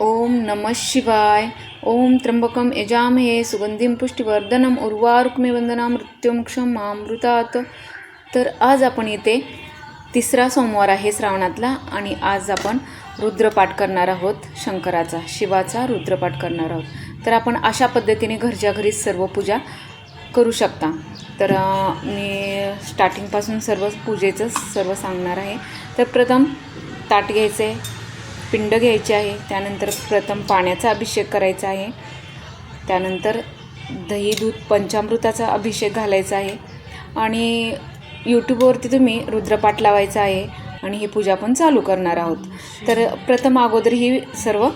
ओम नमः शिवाय. ओम त्र्यंबकम यजामहे. सुगंधीम पुष्टिवर्धनम उर्वारुक्मे वंदना मृत्युमक्षम मामृतात तर आज आपण येते तिसरा सोमवार आहे श्रावणातला आणि आज आपण रुद्रपाठ करणार आहोत शंकराचा शिवाचा रुद्रपाठ करणार आहोत. तर आपण अशा पद्धतीने घरच्या घरीच सर्व पूजा करू शकता. तर मी स्टार्टिंगपासून सर्व पूजेचं सर्व सांगणार आहे. तर प्रथम ताट घ्यायचं आहे पिंड घ्यायची आहे त्यानंतर प्रथम पाण्याचा अभिषेक करायचा आहे त्यानंतर दही दूध पंचामृताचा अभिषेक घालायचा आहे आणि यूट्यूबवरती तुम्ही रुद्रपाठ लावायचा आहे आणि ही पूजा पण चालू करणार आहोत. तर प्रथम अगोदर ही सर्व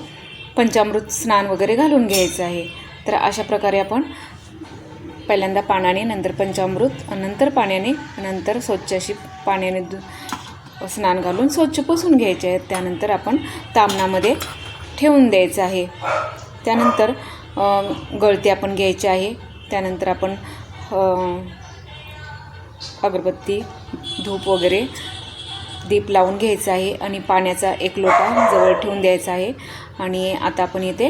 पंचामृत स्नान वगैरे घालून घ्यायचं आहे. तर अशा प्रकारे आपण पहिल्यांदा पाण्याने नंतर पंचामृत नंतर पाण्याने नंतर स्वच्छ अशी पाण्याने दु स्नान घालून स्वच्छ पुसून घ्यायचे आहेत. त्यानंतर आपण तामणामध्ये ठेवून द्यायचं आहे. त्यानंतर गळती आपण घ्यायची आहे. त्यानंतर आपण अगरबत्ती धूप वगैरे दीप लावून घ्यायचा आहे आणि पाण्याचा एक लोटा जवळ ठेवून द्यायचा आहे. आणि आता आपण इथे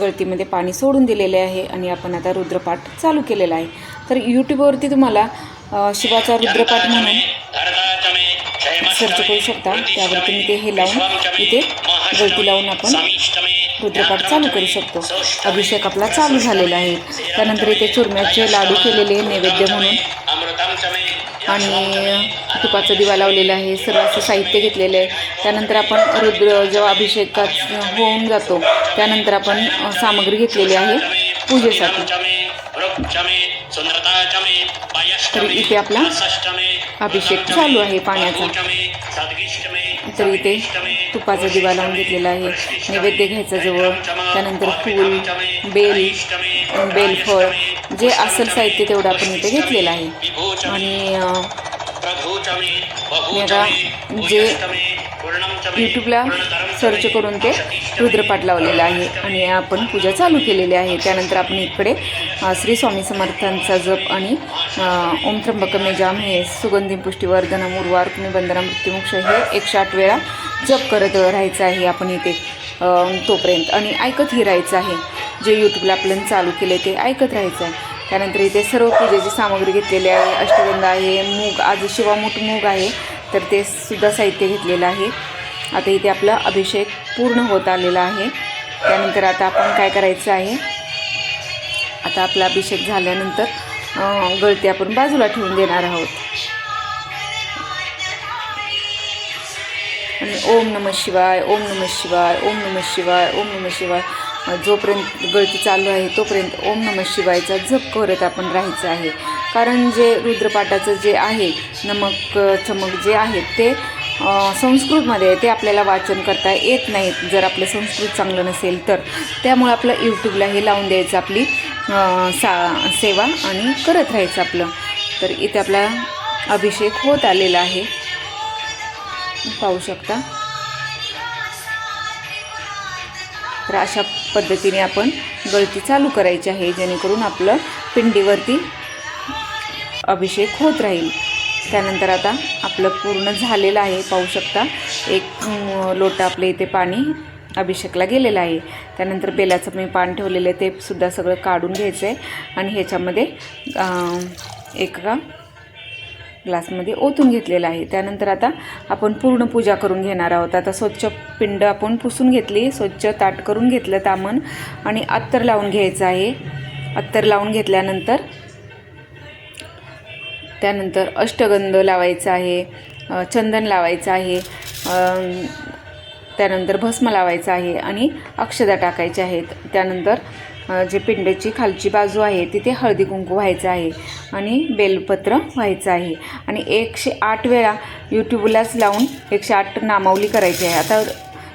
गळतीमध्ये पाणी सोडून दिलेले आहे आणि आपण आता रुद्रपाठ चालू केलेला आहे. तर यूट्यूबवरती तुम्हाला शिवाचा रुद्रपाठ म्हणून सर्च करू शकता. त्यावरती मी ते हे लावून इथे गळती लावून आपण रुद्रपाठ चालू करू शकतो. अभिषेक आपला चालू झालेला आहे. त्यानंतर इथे चुरम्याचे लाडू केलेले नैवेद्य म्हणून आणि तुपाचा दिवा लावलेला आहे. सर्व असं साहित्य घेतलेलं आहे. त्यानंतर आपण रुद्र जेव्हा अभिषेकात होऊन जातो त्यानंतर आपण सामग्री घेतलेली आहे पूजेसाठी. तर इथे आपला अभिषेक चालू आहे पाण्याचा. तर इथे तुपाचा दिवा लावून घेतलेला आहे. नैवेद्य घ्यायचा जवळ. त्यानंतर फूल बेल बेलफळ जे असेल साहित्य तेवढं आपण इथे घेतलेलं आहे. आणि मी आता जे यूट्यूबला सर्च करून ते रुद्रपाठ लावलेलं आहे आणि आपण पूजा चालू केलेली आहे. त्यानंतर आपण इकडे श्री स्वामी समर्थांचा जप आणि ओम त्र्यंबकमे जाम हे सुगंधी पुष्टीवर्धन उर्वारुक्मी बंधना मृत्युमुक्ष हे एकशे आठ वेळा जप करत राहायचं आहे. आपण इथे तोपर्यंत. आणि ऐकतही राहायचं आहे. जे यूट्यूबला आपल्याला चालू केले ते ऐकत राहायचं आहे. त्यानंतर इथे सर्व पूजेची सामग्री घेतलेली आहे. अष्टगंध आहे मूग आज शिवामूठ मूग आहे. तर ते सुद्धा साहित्य घेतलेलं आहे. आता इथे आपला अभिषेक पूर्ण होत आलेला आहे. त्यानंतर आता आपण काय करायचं आहे? आता आपला अभिषेक झाल्यानंतर गळती आपण बाजूला ठेवून देणार आहोत. आणि ओम नम शिवाय ओम नम शिवाय ओम नम शिवाय ओम नम शिवाय. जोपर्यंत गळती चालू आहे तोपर्यंत ओम नम शिवायचा जप करत आपण राहायचं आहे. कारण जे रुद्रपाठाचं जे आहे नमक चमक जे आहे ते संस्कृतमध्ये आहे ते आपल्याला वाचन करता येत नाहीत जर आपलं संस्कृत चांगलं नसेल तर. त्यामुळे आपलं यूट्यूबला हे लावून द्यायचं आपली सा सेवा आणि करत राहायचं आपलं. तर इथे आपला अभिषेक होत आलेला आहे. पाहू शकता. तर अशा पद्धतीने आपण गळती चालू करायची आहे जेणेकरून आपलं पिंडीवरती अभिषेक होत राहील. त्यानंतर आता आपलं पूर्ण झालेलं आहे पाहू शकता. एक लोटा आपल्या इथे पाणी अभिषेकला गेलेलं आहे. त्यानंतर बेलाचं मी पान ठेवलेलं आहे ते सुद्धा सगळं काढून घ्यायचं आहे आणि ह्याच्यामध्ये एका ग्लासमध्ये ओतून घेतलेलं आहे. त्यानंतर आता आपण पूर्ण पूजा करून घेणार आहोत. आता स्वच्छ पिंड आपण पुसून घेतली स्वच्छ ताट करून घेतलं तामण आणि अत्तर लावून घ्यायचं आहे. अत्तर लावून घेतल्यानंतर त्यानंतर अष्टगंध लावायचं आहे चंदन लावायचं आहे त्यानंतर भस्म लावायचं आहे आणि अक्षदा टाकायच्या आहेत. त्यानंतर जे पिंड्याची खालची बाजू आहे तिथे हळदी कुंकू व्हायचं आहे आणि बेलपत्र व्हायचं आहे. आणि एकशे आठ वेळा यूट्यूबलाच लावून एकशे आठ नामावली करायची आहे. आता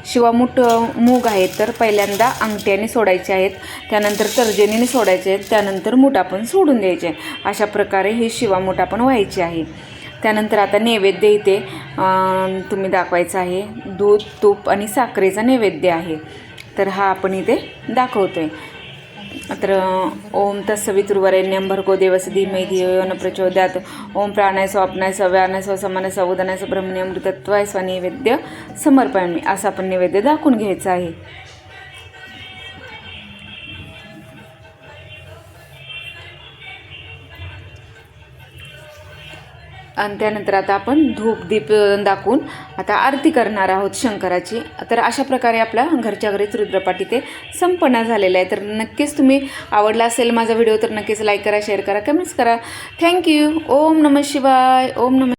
शिवामूठ मूग आहे तर पहिल्यांदा अंगठ्याने सोडायचे आहेत त्यानंतर तर्जनीने सोडायचे आहेत त्यानंतर मूठ आपण सोडून द्यायचे आहे अशा प्रकारे ही शिवामूठ आपण व्हायची आहे. त्यानंतर आता नैवेद्य इथे तुम्ही दाखवायचं आहे. दूध तूप आणि साखरेचा नैवेद्य आहे. तर हा आपण इथे दाखवतो आहे अत्र ओम तत्सवितुर्वरेण्यं भर्गो देवस्य धीमहि धियो यो न प्रचोदयात्। ओम प्राणाय स्वप्नाय सव्यानाय स्वसमानाय सौदनाय ब्रह्मण्य मृतत्वाय स्वनिवेद्य समर्पयामी। असा आपण नैवेद्य दाखवून घ्यायचं आहे। आणि त्यानंतर आता आपण धूप दीप दाखवून आता आरती करणार आहोत शंकराची. तर अशा प्रकारे आपला घरच्या घरीच रुद्रपाठ इथे संपन्न झालेला आहे. तर नक्कीच तुम्ही आवडला असेल माझा व्हिडिओ तर नक्कीच लाईक करा शेअर करा कमेंट्स करा. थँक्यू ओम नम शिवाय. ओम नम